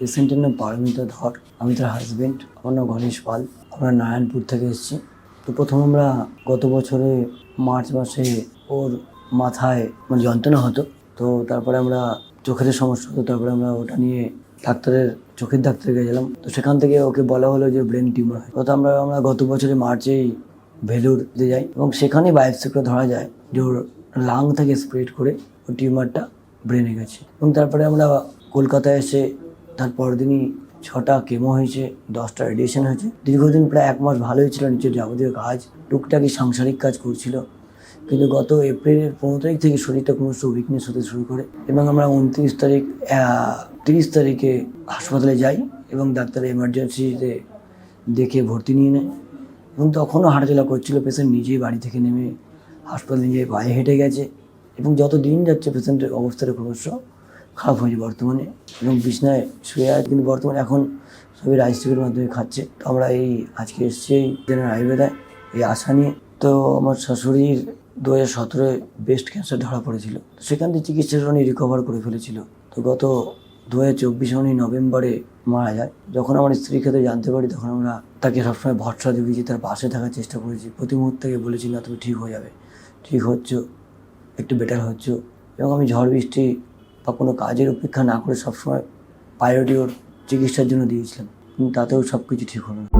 পেশেন্টের নাম পারমিতা ধর। আমি তার হাজবেন্ড আমার নাম গণেশ পাল। আমরা নারায়ণপুর থেকে এসেছি। তো প্রথম আমরা গত বছরে মার্চ মাসে ওর মাথায় মানে যন্ত্রণা হতো। তো তারপরে আমরা চোখের সমস্যা হতো। তারপরে আমরা ওটা নিয়ে ডাক্তারের, চোখের ডাক্তারে গেছিলাম তো সেখান থেকে ওকে বলা হলো যে ব্রেন টিউমার হয়। তো আমরা আমরা গত বছরে মার্চেই ভেলুরতে যাই এবং সেখানে বায়োপসি করে ধরা যায় যে ওর লাং থেকে স্প্রেড করে ওই টিউমারটা ব্রেনে গেছে। এবং তারপরে আমরা কলকাতায় এসে তার পরের দিনই ছটা কেমো হয়েছে, দশটা রেডিয়েশন হয়েছে। দীর্ঘদিন প্রায় এক মাস ভালোই ছিল নিচের যাবতীয় কাজ, টুকটাকি সাংসারিক কাজ করছিল। কিন্তু গত এপ্রিলের পনেরো তারিখ থেকে শরীরটা ক্রমশ উইকনেস হতে শুরু করে এবং আমরা উনত্রিশ তারিখ তিরিশ তারিখে হাসপাতালে যাই এবং ডাক্তার এমার্জেন্সিতে দেখে ভর্তি নিয়ে নেয়। এবং তখনও হাঁটাচলা করছিল পেশেন্ট নিজেই বাড়ি থেকে নেমে হাসপাতালে নিজে পায়ে হেঁটে গেছে এবং যত দিন যাচ্ছে পেশেন্টের অবস্থাটা ক্রমশ খারাপ হয়েছে বর্তমানে। এবং বিছনায় শুয়ে আছে কিন্তু বর্তমানে এখন সবই রাইসটিকের মাধ্যমে খাচ্ছে। তো আমরা এই আজকে এসেছি এই জেনারেল আয়ুর্বেদায় এই আশা নিয়ে। তো আমার শাশুড়ির দু হাজার সতেরোয় ব্রেস্ট ক্যান্সার ধরা পড়েছিল। সেখান থেকে চিকিৎসার উনি রিকভার করে ফেলেছিল। তো গত দু হাজার চব্বিশে উনি নভেম্বরে মারা যায়। যখন আমার স্ত্রীর ক্ষেত্রে জানতে পারি, তখন আমরা তাকে সবসময় ভরসা জুগিয়েছি তার পাশে থাকার চেষ্টা করেছি। প্রতি মুহূর্তে বলেছি, না, তুমি ঠিক হয়ে যাবে। ঠিক হচ্ছ, একটু বেটার হচ্ছ। এবং আমি ঝড় বৃষ্টি বা কোনো কাজের উপেক্ষা না করে সবসময় পায়োডিওর ওর চিকিৎসার জন্য দিয়েছিলাম। কিন্তু তাতেও সব কিছু ঠিক হলো না।